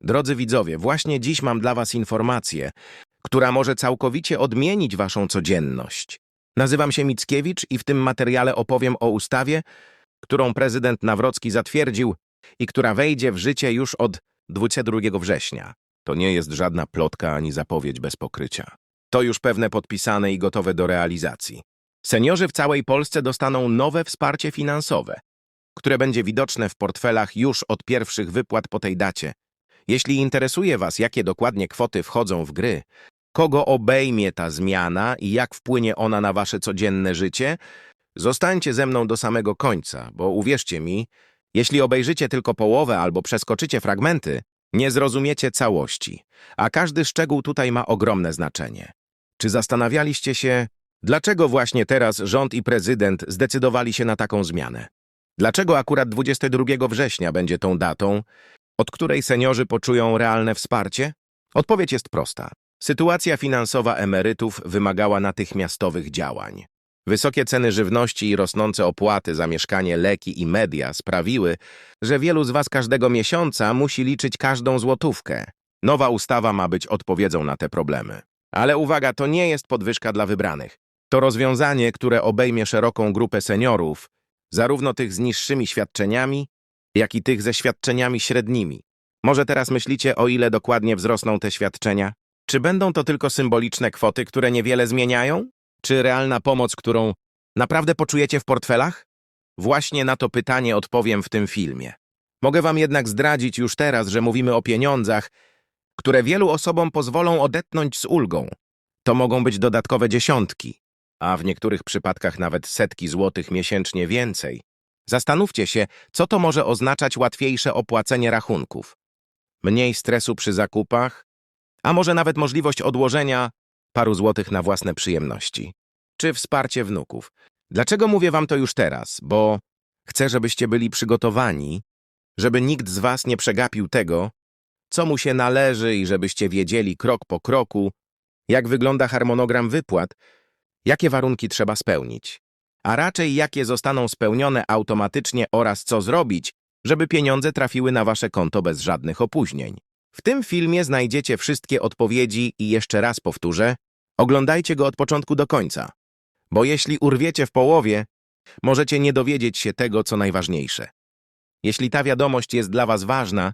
Drodzy widzowie, właśnie dziś mam dla Was informację, która może całkowicie odmienić Waszą codzienność. Nazywam się Mickiewicz i w tym materiale opowiem o ustawie, którą prezydent Nawrocki zatwierdził i która wejdzie w życie już od 22 września. To nie jest żadna plotka ani zapowiedź bez pokrycia. To już pewne podpisane i gotowe do realizacji. Seniorzy w całej Polsce dostaną nowe wsparcie finansowe, które będzie widoczne w portfelach już od pierwszych wypłat po tej dacie. Jeśli interesuje Was, jakie dokładnie kwoty wchodzą w gry, kogo obejmie ta zmiana i jak wpłynie ona na Wasze codzienne życie, zostańcie ze mną do samego końca, bo uwierzcie mi, jeśli obejrzycie tylko połowę albo przeskoczycie fragmenty, nie zrozumiecie całości, a każdy szczegół tutaj ma ogromne znaczenie. Czy zastanawialiście się, dlaczego właśnie teraz rząd i prezydent zdecydowali się na taką zmianę? Dlaczego akurat 22 września będzie tą datą, od której seniorzy poczują realne wsparcie? Odpowiedź jest prosta. Sytuacja finansowa emerytów wymagała natychmiastowych działań. Wysokie ceny żywności i rosnące opłaty za mieszkanie, leki i media sprawiły, że wielu z Was każdego miesiąca musi liczyć każdą złotówkę. Nowa ustawa ma być odpowiedzią na te problemy. Ale uwaga, to nie jest podwyżka dla wybranych. To rozwiązanie, które obejmie szeroką grupę seniorów, zarówno tych z niższymi świadczeniami, jak i tych ze świadczeniami średnimi. Może teraz myślicie, o ile dokładnie wzrosną te świadczenia? Czy będą to tylko symboliczne kwoty, które niewiele zmieniają? Czy realna pomoc, którą naprawdę poczujecie w portfelach? Właśnie na to pytanie odpowiem w tym filmie. Mogę wam jednak zdradzić już teraz, że mówimy o pieniądzach, które wielu osobom pozwolą odetchnąć z ulgą. To mogą być dodatkowe dziesiątki, a w niektórych przypadkach nawet setki złotych miesięcznie więcej. Zastanówcie się, co to może oznaczać łatwiejsze opłacenie rachunków. Mniej stresu przy zakupach, a może nawet możliwość odłożenia paru złotych na własne przyjemności. Czy wsparcie wnuków. Dlaczego mówię wam to już teraz? Bo chcę, żebyście byli przygotowani, żeby nikt z was nie przegapił tego, co mu się należy i żebyście wiedzieli krok po kroku, jak wygląda harmonogram wypłat, jakie warunki trzeba spełnić, a raczej jakie zostaną spełnione automatycznie oraz co zrobić, żeby pieniądze trafiły na wasze konto bez żadnych opóźnień. W tym filmie znajdziecie wszystkie odpowiedzi i jeszcze raz powtórzę, oglądajcie go od początku do końca, bo jeśli urwiecie w połowie, możecie nie dowiedzieć się tego, co najważniejsze. Jeśli ta wiadomość jest dla was ważna,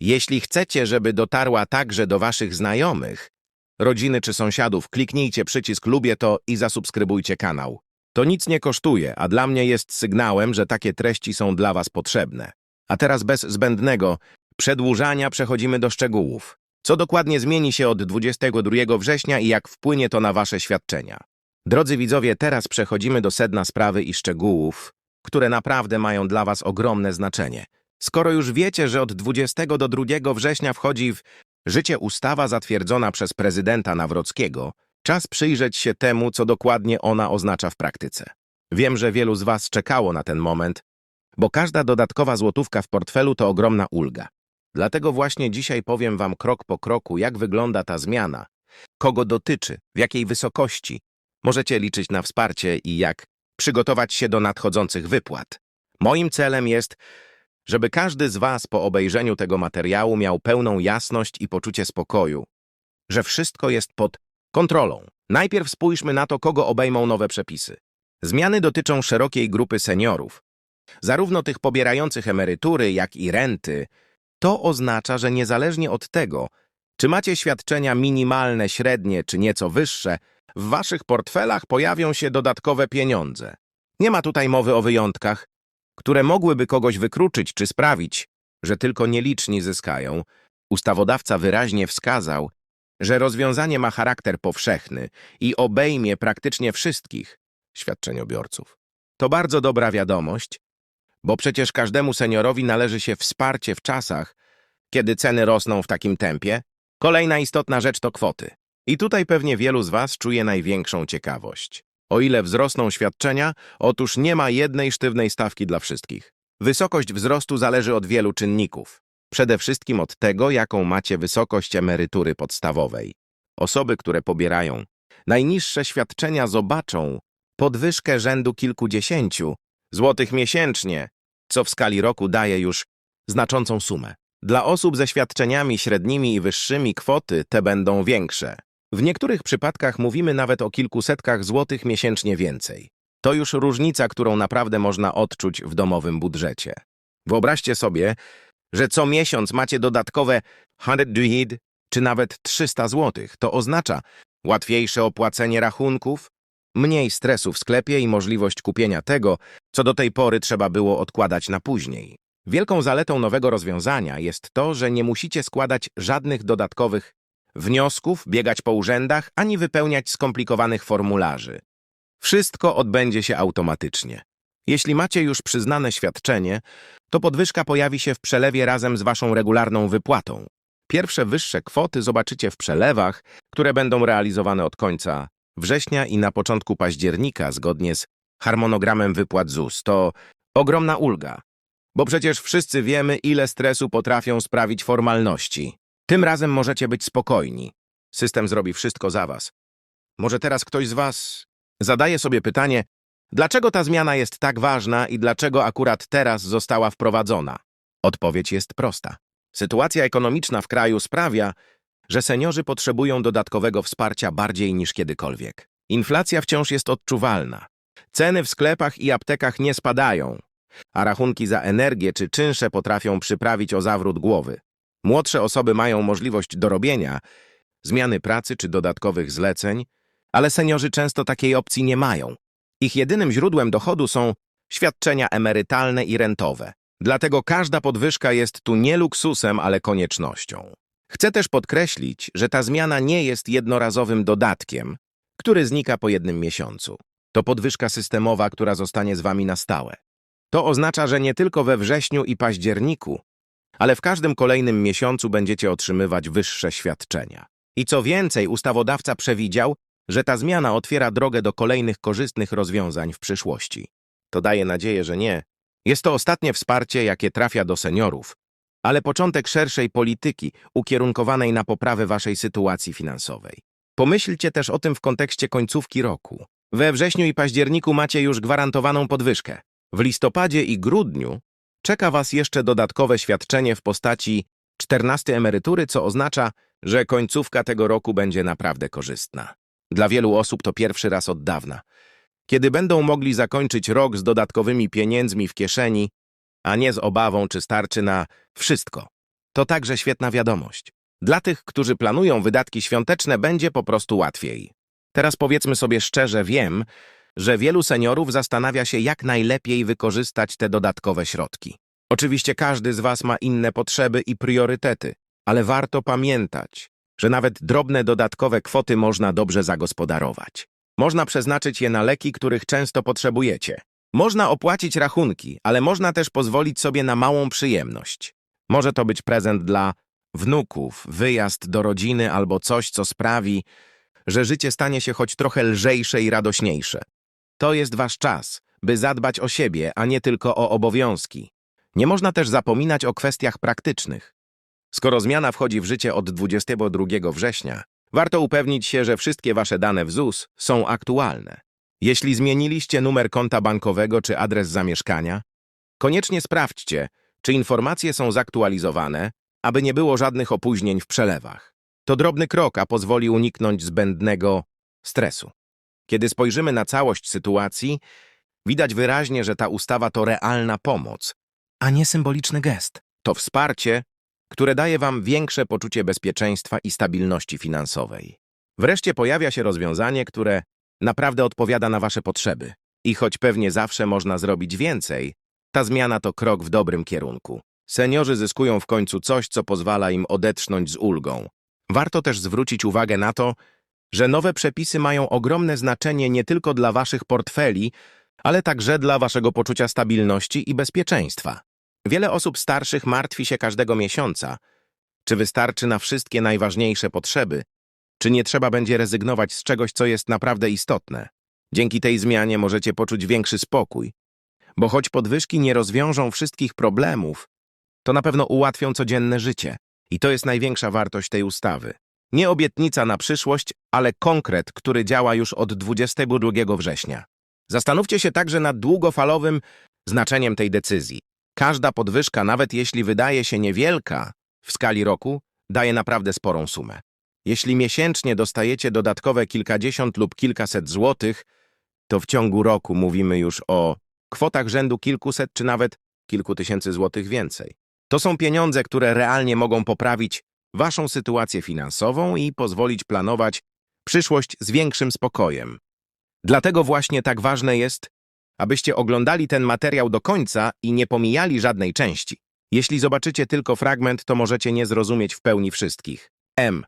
jeśli chcecie, żeby dotarła także do waszych znajomych, rodziny czy sąsiadów, kliknijcie przycisk lubię to i zasubskrybujcie kanał. To nic nie kosztuje, a dla mnie jest sygnałem, że takie treści są dla was potrzebne. A teraz bez zbędnego przedłużania przechodzimy do szczegółów. Co dokładnie zmieni się od 22 września i jak wpłynie to na wasze świadczenia? Drodzy widzowie, teraz przechodzimy do sedna sprawy i szczegółów, które naprawdę mają dla was ogromne znaczenie. Skoro już wiecie, że od 20 do 2 września wchodzi w życie ustawa zatwierdzona przez prezydenta Nawrockiego, czas przyjrzeć się temu, co dokładnie ona oznacza w praktyce. Wiem, że wielu z was czekało na ten moment, bo każda dodatkowa złotówka w portfelu to ogromna ulga. Dlatego właśnie dzisiaj powiem wam krok po kroku, jak wygląda ta zmiana, kogo dotyczy, w jakiej wysokości. Możecie liczyć na wsparcie i jak przygotować się do nadchodzących wypłat. Moim celem jest, żeby każdy z was po obejrzeniu tego materiału miał pełną jasność i poczucie spokoju, że wszystko jest pod kontrolą. Najpierw spójrzmy na to, kogo obejmą nowe przepisy. Zmiany dotyczą szerokiej grupy seniorów, zarówno tych pobierających emerytury, jak i renty, to oznacza, że niezależnie od tego, czy macie świadczenia minimalne, średnie czy nieco wyższe, w waszych portfelach pojawią się dodatkowe pieniądze. Nie ma tutaj mowy o wyjątkach, które mogłyby kogoś wykluczyć czy sprawić, że tylko nieliczni zyskają. Ustawodawca wyraźnie wskazał, że rozwiązanie ma charakter powszechny i obejmie praktycznie wszystkich świadczeniobiorców. To bardzo dobra wiadomość, bo przecież każdemu seniorowi należy się wsparcie w czasach, kiedy ceny rosną w takim tempie. Kolejna istotna rzecz to kwoty. I tutaj pewnie wielu z Was czuje największą ciekawość. O ile wzrosną świadczenia, otóż nie ma jednej sztywnej stawki dla wszystkich. Wysokość wzrostu zależy od wielu czynników. Przede wszystkim od tego, jaką macie wysokość emerytury podstawowej. Osoby, które pobierają najniższe świadczenia zobaczą podwyżkę rzędu kilkudziesięciu złotych miesięcznie, co w skali roku daje już znaczącą sumę. Dla osób ze świadczeniami średnimi i wyższymi kwoty te będą większe. W niektórych przypadkach mówimy nawet o kilkusetkach złotych miesięcznie więcej. To już różnica, którą naprawdę można odczuć w domowym budżecie. Wyobraźcie sobie, że co miesiąc macie dodatkowe 100 duhid czy nawet 300 złotych. To oznacza łatwiejsze opłacenie rachunków, mniej stresu w sklepie i możliwość kupienia tego, co do tej pory trzeba było odkładać na później. Wielką zaletą nowego rozwiązania jest to, że nie musicie składać żadnych dodatkowych wniosków, biegać po urzędach, ani wypełniać skomplikowanych formularzy. Wszystko odbędzie się automatycznie. Jeśli macie już przyznane świadczenie, to podwyżka pojawi się w przelewie razem z waszą regularną wypłatą. Pierwsze wyższe kwoty zobaczycie w przelewach, które będą realizowane od końca września i na początku października zgodnie z harmonogramem wypłat ZUS. To ogromna ulga, bo przecież wszyscy wiemy, ile stresu potrafią sprawić formalności. Tym razem możecie być spokojni. System zrobi wszystko za was. Może teraz ktoś z was zadaje sobie pytanie, dlaczego ta zmiana jest tak ważna i dlaczego akurat teraz została wprowadzona? Odpowiedź jest prosta. Sytuacja ekonomiczna w kraju sprawia, że seniorzy potrzebują dodatkowego wsparcia bardziej niż kiedykolwiek. Inflacja wciąż jest odczuwalna. Ceny w sklepach i aptekach nie spadają, a rachunki za energię czy czynsze potrafią przyprawić o zawrót głowy. Młodsze osoby mają możliwość dorobienia, zmiany pracy czy dodatkowych zleceń, ale seniorzy często takiej opcji nie mają. Ich jedynym źródłem dochodu są świadczenia emerytalne i rentowe. Dlatego każda podwyżka jest tu nie luksusem, ale koniecznością. Chcę też podkreślić, że ta zmiana nie jest jednorazowym dodatkiem, który znika po jednym miesiącu. To podwyżka systemowa, która zostanie z wami na stałe. To oznacza, że nie tylko we wrześniu i październiku, ale w każdym kolejnym miesiącu będziecie otrzymywać wyższe świadczenia. I co więcej, ustawodawca przewidział, że ta zmiana otwiera drogę do kolejnych korzystnych rozwiązań w przyszłości. To daje nadzieję, że nie. Jest to ostatnie wsparcie, jakie trafia do seniorów, ale początek szerszej polityki ukierunkowanej na poprawę waszej sytuacji finansowej. Pomyślcie też o tym w kontekście końcówki roku. We wrześniu i październiku macie już gwarantowaną podwyżkę. W listopadzie i grudniu czeka was jeszcze dodatkowe świadczenie w postaci 14 emerytury, co oznacza, że końcówka tego roku będzie naprawdę korzystna. Dla wielu osób to pierwszy raz od dawna, kiedy będą mogli zakończyć rok z dodatkowymi pieniędzmi w kieszeni, a nie z obawą, czy starczy na wszystko. To także świetna wiadomość. Dla tych, którzy planują wydatki świąteczne, będzie po prostu łatwiej. Teraz powiedzmy sobie szczerze, wiem, że wielu seniorów zastanawia się, jak najlepiej wykorzystać te dodatkowe środki. Oczywiście każdy z Was ma inne potrzeby i priorytety, ale warto pamiętać, że nawet drobne dodatkowe kwoty można dobrze zagospodarować. Można przeznaczyć je na leki, których często potrzebujecie. Można opłacić rachunki, ale można też pozwolić sobie na małą przyjemność. Może to być prezent dla wnuków, wyjazd do rodziny albo coś, co sprawi, że życie stanie się choć trochę lżejsze i radośniejsze. To jest wasz czas, by zadbać o siebie, a nie tylko o obowiązki. Nie można też zapominać o kwestiach praktycznych. Skoro zmiana wchodzi w życie od 22 września, warto upewnić się, że wszystkie wasze dane w ZUS są aktualne. Jeśli zmieniliście numer konta bankowego czy adres zamieszkania, koniecznie sprawdźcie, czy informacje są zaktualizowane, aby nie było żadnych opóźnień w przelewach. To drobny krok, a pozwoli uniknąć zbędnego stresu. Kiedy spojrzymy na całość sytuacji, widać wyraźnie, że ta ustawa to realna pomoc, a nie symboliczny gest. To wsparcie, które daje Wam większe poczucie bezpieczeństwa i stabilności finansowej. Wreszcie pojawia się rozwiązanie, które naprawdę odpowiada na Wasze potrzeby. I choć pewnie zawsze można zrobić więcej, ta zmiana to krok w dobrym kierunku. Seniorzy zyskują w końcu coś, co pozwala im odetchnąć z ulgą. Warto też zwrócić uwagę na to, że nowe przepisy mają ogromne znaczenie nie tylko dla Waszych portfeli, ale także dla Waszego poczucia stabilności i bezpieczeństwa. Wiele osób starszych martwi się każdego miesiąca, czy wystarczy na wszystkie najważniejsze potrzeby, czy nie trzeba będzie rezygnować z czegoś, co jest naprawdę istotne. Dzięki tej zmianie możecie poczuć większy spokój, bo choć podwyżki nie rozwiążą wszystkich problemów, to na pewno ułatwią codzienne życie. I to jest największa wartość tej ustawy. Nie obietnica na przyszłość, ale konkret, który działa już od 22 września. Zastanówcie się także nad długofalowym znaczeniem tej decyzji. Każda podwyżka, nawet jeśli wydaje się niewielka, w skali roku daje naprawdę sporą sumę. Jeśli miesięcznie dostajecie dodatkowe kilkadziesiąt lub kilkaset złotych, to w ciągu roku mówimy już o kwotach rzędu kilkuset czy nawet kilku tysięcy złotych więcej. To są pieniądze, które realnie mogą poprawić waszą sytuację finansową i pozwolić planować przyszłość z większym spokojem. Dlatego właśnie tak ważne jest, abyście oglądali ten materiał do końca i nie pomijali żadnej części. Jeśli zobaczycie tylko fragment, to możecie nie zrozumieć w pełni wszystkich. M.